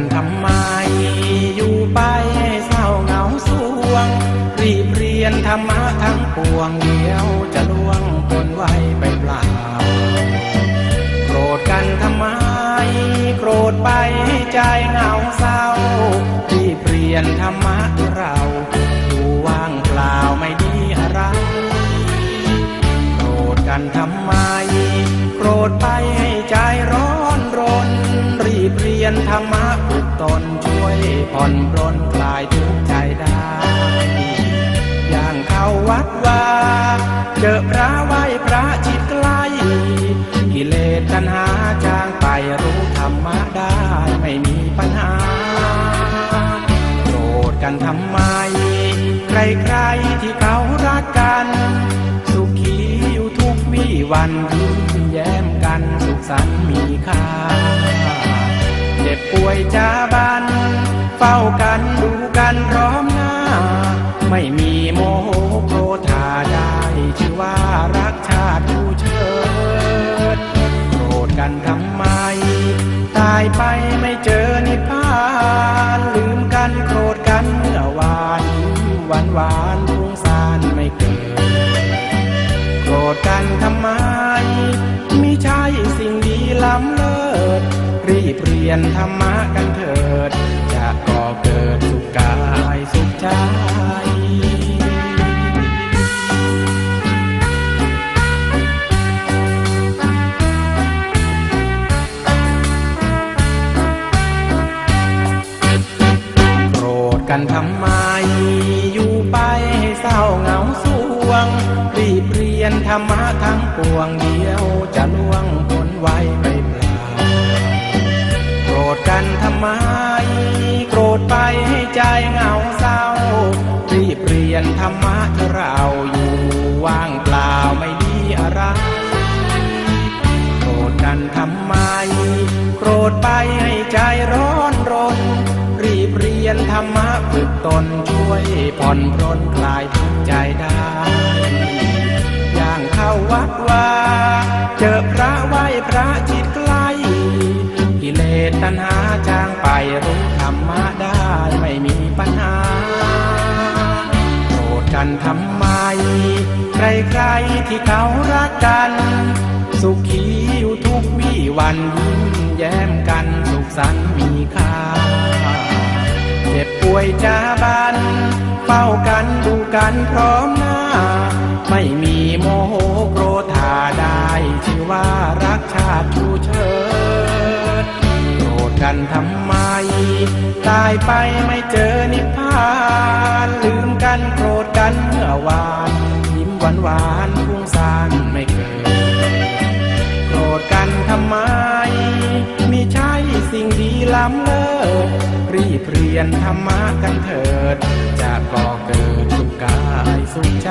กันทำไม อยู่ไปเศร้าเหงาสวง รีบเรียนธรรมะทั้งปวงเดียวจะล่วงผลไว้ไปเปล่า โกรธกันทำไม โกรธไปใจเหงาเศร้า รีบเรียนธรรมะเราดูว่างเปล่าไม่ดีอะไร โกรธกันทำไม ตนช่วยผ่อนปรนคลายทุกข์ใจได้ อย่างเข้าวัดว่าเจอพระไหวพระจิตใกล้กิเลสตัณหาจางไปรู้ธรรมะได้ไม่มีปัญหาโกรธกันทำไม ใครๆที่เขารักกัน สุขีอยู่ทุกวี่วันยิ้มแย้มกันสุขสันต์มีค่า ป่วยจาบัน เฝ้ากันดูกันพร้อมหน้า ไม่มีโมโหโกรธาได้ชื่อว่ารักชาติผู้เชิดโกรธกันทำไม ตายไปไม่เจอนิพพานลืมกันโกรธกันเมื่อวานหวานหวานๆรุงสารไม่เกิดโกรธกันทำไมมิใช่สิ่งดีล้ำเลิศ ยนธรรมะกันเถิด จะก่อเกิดสุขกายสุขใจโกรธกันทำไมอยู่ไปให้เศร้าเหงาสวง รีบเรียนธรรมะทั้งปวงดี ยนธรรมะเถอเราอยู่ว่างเปล่าไม่ดีอะไร โกรธกันทำไม โกรธไปให้ใจร้อนรน รีบเรียนธรรมะฝึกตนช่วยผ่อนปรนคลายทุกใจได้อย่างเข้าวัดว่า เจอพระไหว้พระจิตใกล้กิเลสตัณหาจางไปรู้ธรรมะได้ไม่มีปัญหา กันทำไม ใครๆที่เขารักกัน สุขีอยู่ทุกวี่วันยิ้มแย้มกันสุขสันต์มีค่า เจ็บป่วยจาบันเฝ้ากันดูกันพร้อมหน้า ไม่มีโมโหโกรธาได้ชื่อว่ารักชาติชูเชิดโกรธกันทำไม ตายไปไม่เจอนิพพานลืมกันโกร วานยิ้มหวานหวานพุ่งสานไม่เกิดโกรธกันทำไมมีใช่สิ่งดีล้ำเลิศรีบเรียนธรรมะกันเถิด จะก่อเกิดสุขกายสุขใจ